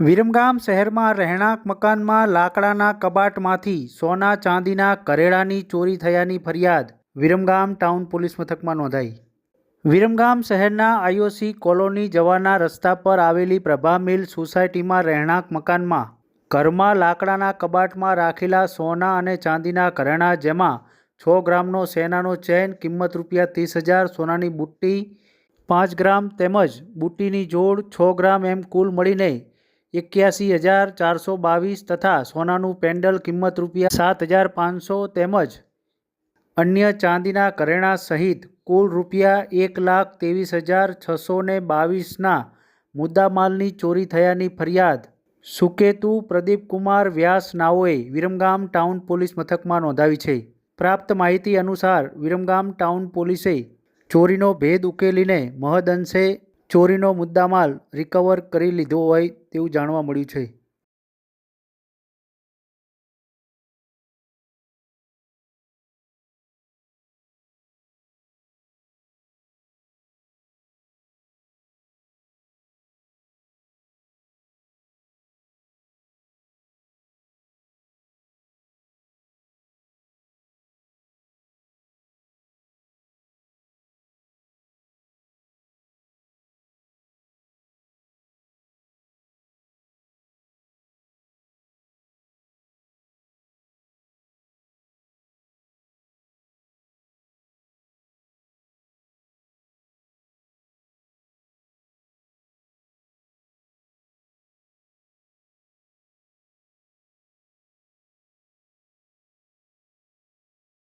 વિરમગામ શહેરમાં રહેણાંક મકાનમાં લાકડાના કબાટમાંથી સોના ચાંદીના કરેડાની ચોરી થયાની ફરિયાદ વિરમગામ ટાઉન પોલીસ મથકમાં નોંધાઈ. વિરમગામ શહેરના આઈઓસી કોલોની જવાના રસ્તા પર આવેલી પ્રભા મિલ સોસાયટીમાં રહેણાંક મકાનમાં ઘરમાં લાકડાના કબાટમાં રાખેલા સોના અને ચાંદીના ઘરેણા જેમાં છ ગ્રામનો સેનાનો ચેન, કિંમત રૂપિયા ત્રીસ હજાર, સોનાની બુટ્ટી પાંચ ગ્રામ તેમજ બુટ્ટીની જોડ છ ગ્રામ એમ કુલ મળીને એક્યાસી હજાર ચારસો બાવીસ તથા સોનાનું પેન્ડલ કિંમત રૂપિયા સાત હજાર પાંચસો તેમજ અન્ય ચાંદીના ઘરેણાં સહિત કુલ રૂપિયા એક લાખ ત્રેવીસ હજાર છસો ને બાવીસના મુદ્દામાલની ચોરી થયાની ફરિયાદ. સુકેતુ પ્રદીપકુમાર વ્યાસ નાઓએ વિરમગામ ટાઉન પોલીસ મથકમાં નોંધાવી છે. પ્રાપ્ત માહિતી અનુસાર વિરમગામ ટાઉન પોલીસે ચોરીનો ભેદ ઉકેલીને મહદઅંશે ચોરીનો મુદ્દામાલ રિકવર કરી લીધો હોય તેવું જાણવા મળ્યું છે.